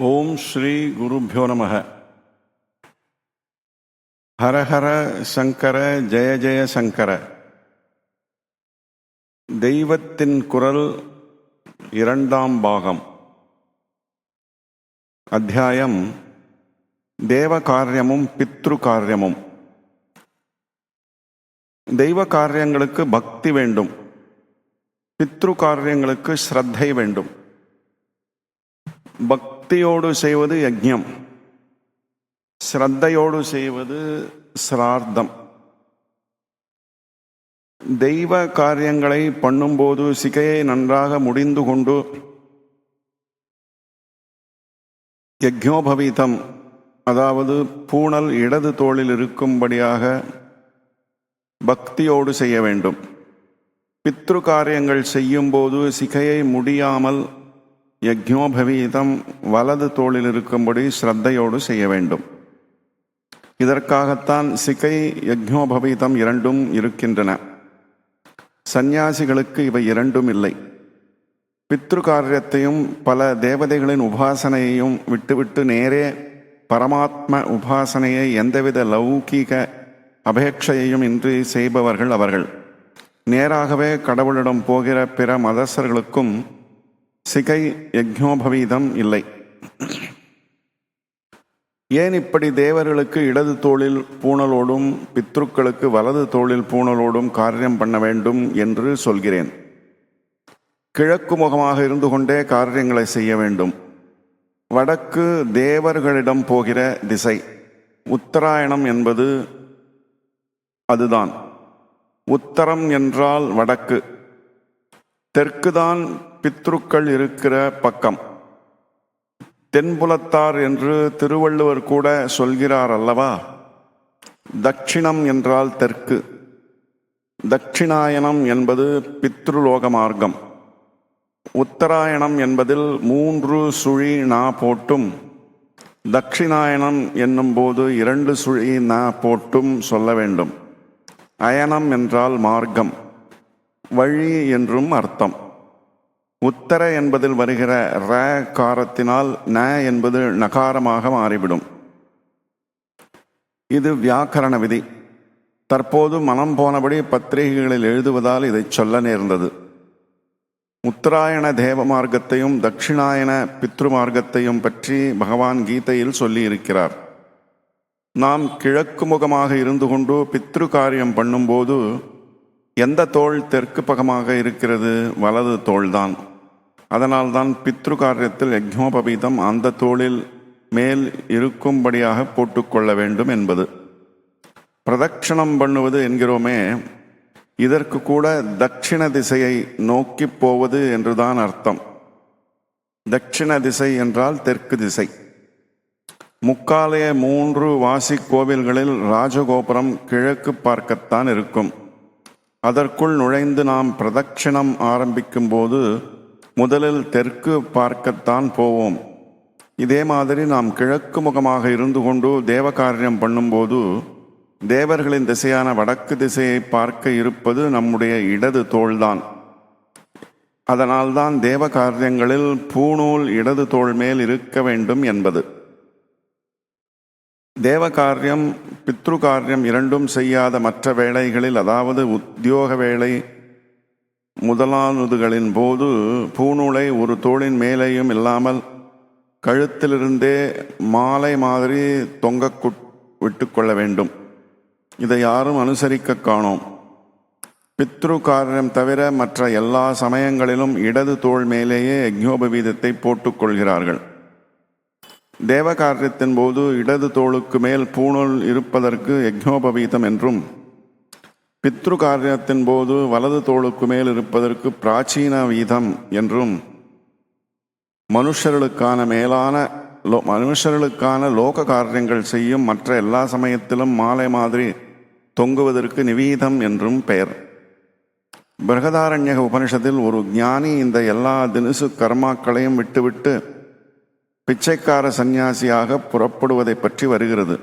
ஓம் ஸ்ரீ குருபியோ நம ஹரஹர சங்கர ஜெய ஜெய சங்கர. தெய்வத்தின் குரல் இரண்டாம் பாகம். அத்தியாயம் தேவ காரியமும் பித்ரு காரியமும் தெய்வ காரியங்களுக்கு பக்தி வேண்டும். பித்ரு காரியங்களுக்கு ஸ்ரத்தை வேண்டும். பக்தியோடு செய்வது யஜ்யம். ஸ்ரத்தையோடு செய்வது சிரார்த்தம். தெய்வ காரியங்களை பண்ணும்போது சிகையை நன்றாக முடிந்து கொண்டு யக்ஞோபவீதம் அதாவது பூணல் இடது தோளில் இருக்கும்படியாக பக்தியோடு செய்ய வேண்டும். பித்ரு காரியங்கள் செய்யும்போது சிகையை முடியாமல் யக்ஞோபவீதம் வலது தோளில் இருக்கும்படி ஸ்ரத்தையோடு செய்ய வேண்டும். இதற்காகத்தான் சிகை யக்ஞோபவீதம் இரண்டும் இருக்கின்றன. சந்நியாசிகளுக்கு இவை இரண்டும் இல்லை. பித்ரு காரியத்தையும் பல தேவதைகளின் உபாசனையையும் விட்டுவிட்டு நேரே பரமாத்ம உபாசனையை எந்தவித லௌகீக அபேட்சையையும் இன்றி செய்பவர்கள் அவர்கள். நேராகவே கடவுளிடம் போகிற பிற மதஸ்தர்களுக்கும் சிகை யஜ்ஞோபவீதம் இல்லை. ஏன் இப்படி தேவர்களுக்கு இடது தோளில் பூணலோடும் பித்ருக்களுக்கு வலது தோளில் பூணலோடும் காரியம் பண்ண வேண்டும் என்று சொல்கிறேன். கிழக்கு முகமாக இருந்து கொண்டே காரியங்களை செய்ய வேண்டும். வடக்கு தேவர்களிடம் போகிற திசை. உத்தராயணம் என்பது அதுதான். உத்தரம் என்றால் வடக்கு. தெற்குதான் பித்ருக்கள் இருக்கிற பக்கம். தென்புலத்தார் என்று திருவள்ளுவர் கூட சொல்கிறார் அல்லவா? தட்சிணம் என்றால் தெற்கு. தட்சிணாயனம் என்பது பித்ருலோக மார்க்கம். உத்தராயணம் என்பதில் மூன்று சுழி நா போட்டும். தட்சிணாயனம் என்னும்போது இரண்டு சுழி நா போட்டும் சொல்ல வேண்டும். அயனம் என்றால் மார்க்கம். வழி என்றும் அர்த்தம். உத்தர என்பதில் வருகிற ர காரத்தினால் ந என்பது நகாரமாக மாறிவிடும். இது வியாக்கரண விதி. தற்போது மனம் போனபடி பத்திரிகைகளில் எழுதுவதால் இதை சொல்ல நேர்ந்தது. உத்தராயண தேவ மார்க்கத்தையும் தட்சிணாயன பித்ரு மார்க்கத்தையும் பற்றி பகவான் கீதையில் சொல்லியிருக்கிறார். நாம் கிழக்கு முகமாக இருந்து கொண்டு பித்ரு காரியம் பண்ணும்போது எந்த தோல் தெற்கு பகமாக இருக்கிறது? வலது தோள்தான். அதனால்தான் பித்ரு காரியத்தில் யக்ஞோபவீதம் அந்த தோளில் மேல் இருக்கும்படியாக போட்டுக்கொள்ள வேண்டும் என்பது. பிரதட்சணம் பண்ணுவது என்கிறோமே இதற்கு கூட தட்சிண திசையை நோக்கி போவது என்றுதான் அர்த்தம். தட்சிண திசை என்றால் தெற்கு திசை. முக்காலய மூன்று வாசி கோவில்களில் ராஜகோபுரம் கிழக்கு பார்க்கத்தான் இருக்கும். அதற்குள் நுழைந்து நாம் பிரதட்சிணம் ஆரம்பிக்கும் போது முதலில் தெற்கு பார்க்கத்தான் போவோம். இதே மாதிரி நாம் கிழக்கு முகமாக இருந்து கொண்டு தேவ காரியம் பண்ணும்போது தேவர்களின் திசையான வடக்கு திசையை பார்க்க இருப்பது நம்முடைய இடது தோள்தான். அதனால்தான் தேவ காரியங்களில் பூணூல் இடது தோள் மேல் இருக்க வேண்டும் என்பது. தேவ காரியம் பித்ரு காரியம் இரண்டும் செய்யாத மற்ற வேளைகளில் அதாவது உத்தியோக வேலை முதலானதுகளின் போது பூநூலை ஒரு தோளின் மேலேயும் இல்லாமல் கழுத்திலிருந்தே மாலை மாதிரி தொங்க விட்டுக்கொள்ள வேண்டும். இதை யாரும் அனுசரிக்க காணோம். பித்ரு காரியம் தவிர மற்ற எல்லா சமயங்களிலும் இடது தோள் மேலேயே யஜ்ஞோபவீதத்தை போட்டுக்கொள்கிறார்கள் தேவ காரியத்தின் போது இடது தோளுக்கு மேல் பூணூல் இருப்பதற்கு யஜ்ஞோபவீதம் என்றும் பித்ரு காரியத்தின் போது வலது தோளுக்கு மேல் இருப்பதற்கு பிராச்சீன வீதம் என்றும் மனுஷர்களுக்கான மேலான லோ மனுஷர்களுக்கான லோக காரியங்கள் செய்யும் மற்ற எல்லா சமயத்திலும் மாலை மாதிரி தொங்குவதற்கு நிவீதம் என்றும் பெயர். பிரகதாரண்யக உபனிஷத்தில் ஒரு ஞானி இந்த எல்லா தினுசு கர்மாக்களையும் விட்டுவிட்டு பிச்சைக்கார சந்நியாசியாக புறப்படுவதை பற்றி வருகிறது.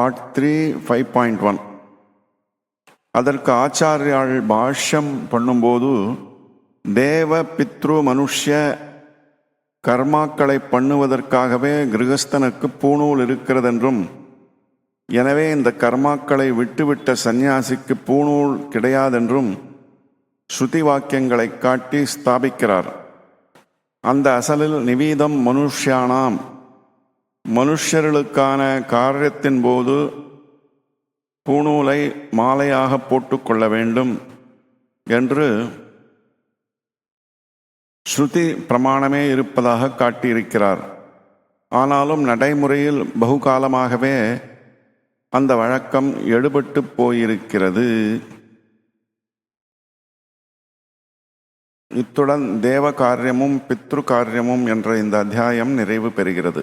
Part three five point one அதற்கு ஆச்சாரியால் பாஷ்யம் பண்ணும்போது தேவ பித்ரு மனுஷ்ய கர்மாக்களை பண்ணுவதற்காகவே கிரகஸ்தனுக்கு பூணூல் இருக்கிறதென்றும் எனவே இந்த கர்மாக்களை விட்டுவிட்ட சந்நியாசிக்கு பூணூல் கிடையாதென்றும் ஸ்ருதி வாக்கியங்களை காட்டி ஸ்தாபிக்கிறார். அந்த அசலில் நிவீதம் மனுஷ்யானாம். மனுஷர்களுக்கான காரியத்தின் போது பூணூலை மாலையாக போட்டுக்கொள்ள வேண்டும் என்று ஸ்ருதி பிரமாணமே இருப்பதாக காட்டியிருக்கிறார். ஆனாலும் நடைமுறையில் பகுகாலமாகவே அந்த வழக்கம் எடுபட்டு போயிருக்கிறது. இத்துடன் தேவ காரியமும் பித்ரு காரியமும் என்ற இந்த அத்தியாயம் நிறைவு பெறுகிறது.